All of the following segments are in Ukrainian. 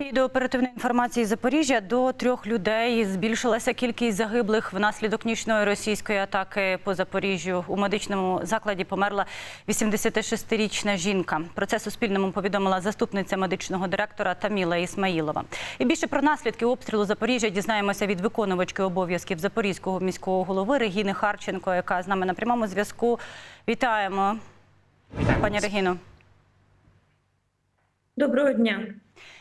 І до оперативної інформації Запоріжжя до трьох людей збільшилася кількість загиблих внаслідок нічної російської атаки по Запоріжжю. У медичному закладі померла 86-річна жінка. Про це Суспільному повідомила заступниця медичного директора Таміла Ісмаїлова. І більше про наслідки обстрілу Запоріжжя дізнаємося від виконувачки обов'язків Запорізького міського голови Регіни Харченко, яка з нами на прямому зв'язку. Вітаємо, пані Регіно. Доброго дня.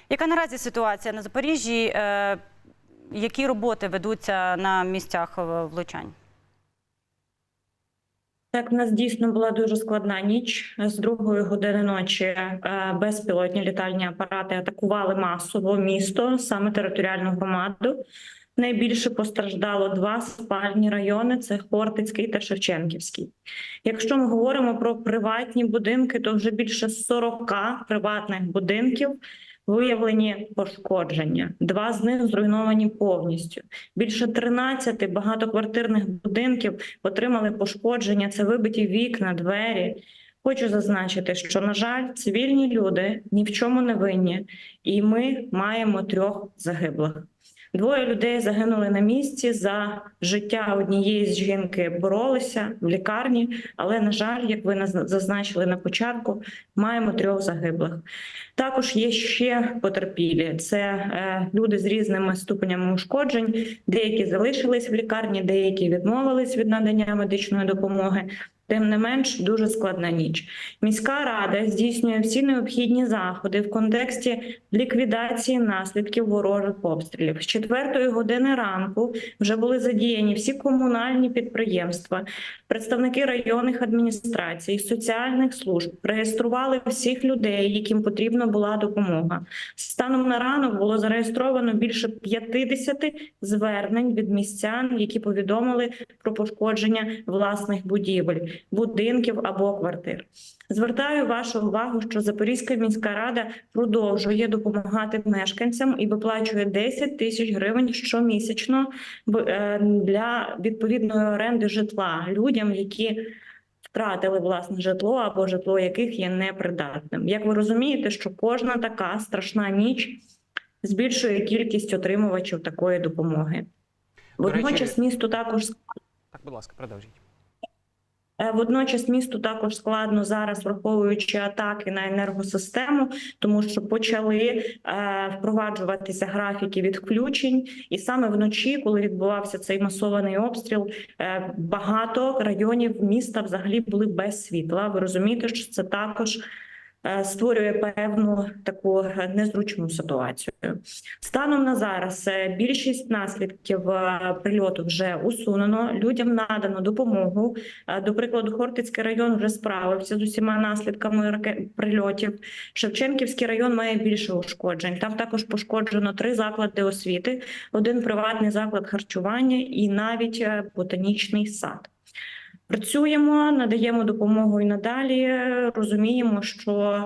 Яка наразі ситуація на Запоріжжі? Е, Які роботи ведуться на місцях влучань? Так, в нас дійсно була дуже складна ніч. З другої години ночі е, безпілотні літальні апарати атакували масово місто, саме територіальну громаду. Найбільше постраждало два спальні райони: це Хортицький та Шевченківський. Якщо ми говоримо про приватні будинки, то вже більше 40 приватних будинків виявлені пошкодження. Два з них зруйновані повністю. Більше 13 багатоквартирних будинків отримали пошкодження. Це вибиті вікна, двері. Хочу зазначити, що на жаль, цивільні люди ні в чому не винні, і ми маємо трьох загиблих. Двоє людей загинули на місці за життя однієї з жінки боролися в лікарні, але на жаль, як ви зазначили на початку, маємо трьох загиблих. Також є ще потерпілі. Це е, люди з різними ступенями ушкоджень. Деякі залишились в лікарні, деякі відмовились від надання медичної допомоги. Тим не менш, дуже складна ніч. Міська рада здійснює всі необхідні заходи в контексті ліквідації наслідків ворожих обстрілів. З четвертої години ранку вже були задіяні всі комунальні підприємства, представники районних адміністрацій, соціальних служб реєстрували всіх людей, яким потрібна була допомога. Станом на ранок було зареєстровано більше 50 звернень від містян, які повідомили про пошкодження власних будівель, будинків або квартир. Звертаю вашу увагу, що Запорізька міська рада продовжує допомагати мешканцям і виплачує 10 тисяч гривень щомісячно е, для відповідної оренди житла людям, які втратили власне житло або житло яких є непридатним. Як ви розумієте, що кожна така страшна ніч збільшує кількість отримувачів такої допомоги. Водночас місту також Так, будь ласка, продовжіть. Е, Водночас місту також складно зараз, враховуючи атаки на енергосистему, тому що почали е, впроваджуватися графіки відключень, і саме вночі, коли відбувався цей масований обстріл, е, багато районів міста взагалі були без світла. Ви розумієте, що це також. Е, Створює певну таку незручну ситуацію. Станом на зараз е, більшість наслідків е, прильоту вже усунено. Людям надано допомогу. До прикладу, Хортицький район вже справився з усіма наслідками прильотів. Шевченківський район має більше ушкоджень. Там також пошкоджено три заклади освіти, один приватний заклад харчування і навіть ботанічний сад. Працюємо, надаємо допомогу і надалі. Розуміємо, що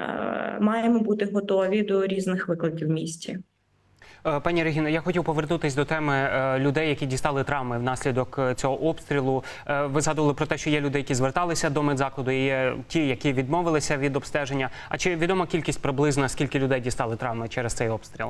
е, маємо бути готові до різних викликів в місті. Е, Пані Регіно, я хотів повернутися до теми е, людей, які дістали травми внаслідок цього обстрілу. Ви згадували про те, що є люди, які зверталися до медзакладу, і є ті, які відмовилися від обстеження. А чи відома кількість приблизно скільки людей дістали травми через цей обстріл?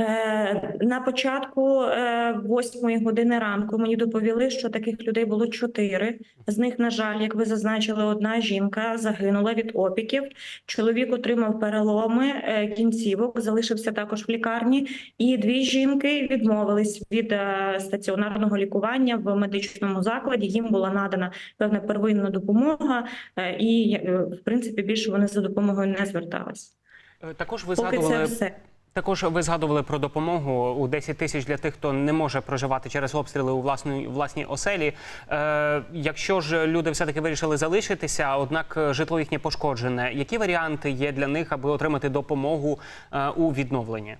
Е, На початку е, восьмої години ранку мені доповіли, що таких людей було чотири. З них, на жаль, як ви зазначили, одна жінка загинула від опіків. Чоловік отримав переломи е, кінцівок, залишився також в лікарні. І дві жінки відмовились від стаціонарного лікування в медичному закладі. Їм була надана певна первинна допомога, і в принципі більше вони за допомогою не звертались. Також ви Поки це все. Також ви згадували про допомогу у 10 тисяч для тих, хто не може проживати через обстріли у власній власній оселі. Е, якщо ж люди все таки вирішили залишитися, однак житло їхнє пошкоджене, які варіанти є для них, аби отримати допомогу е, у відновленні?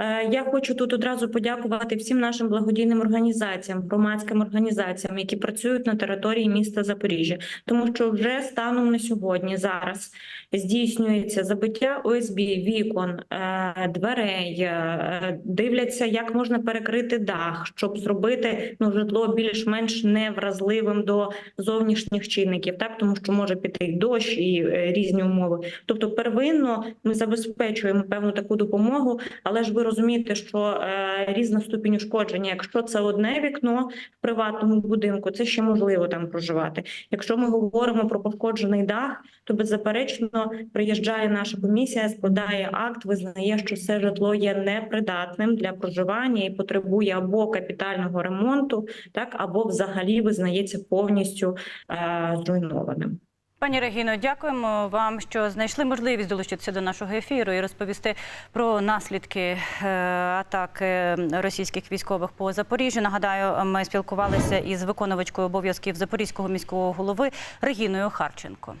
Е, Я хочу тут одразу подякувати всім нашим благодійним організаціям, громадським організаціям, які працюють на території міста Запоріжжя, тому що вже станом на сьогодні зараз здійснюється забиття ОСБ, вікон, е, дверей, е, дивляться, як можна перекрити дах, щоб зробити ну житло більш-менш невразливим до зовнішніх чинників, так тому що може піти дощ і різні умови. Тобто, первинно ми забезпечуємо певну таку допомогу, але ж ви розумієте, що е, різна ступінь ушкодження. Якщо це одне вікно в приватному будинку, це ще можливо там проживати. Якщо ми говоримо про пошкоджений дах, то беззаперечно приїжджає наша комісія, складає акт, визнає, що це житло є непридатним для проживання і потребує або капітального ремонту, так або взагалі визнається повністю е, зруйнованим. Пані Регіно, дякуємо вам, що знайшли можливість долучитися до нашого ефіру і розповісти про наслідки е, атаки російських військових по Запоріжжю. Нагадаю, ми спілкувалися із виконувачкою обов'язків Запорізького міського голови Регіною Харченко.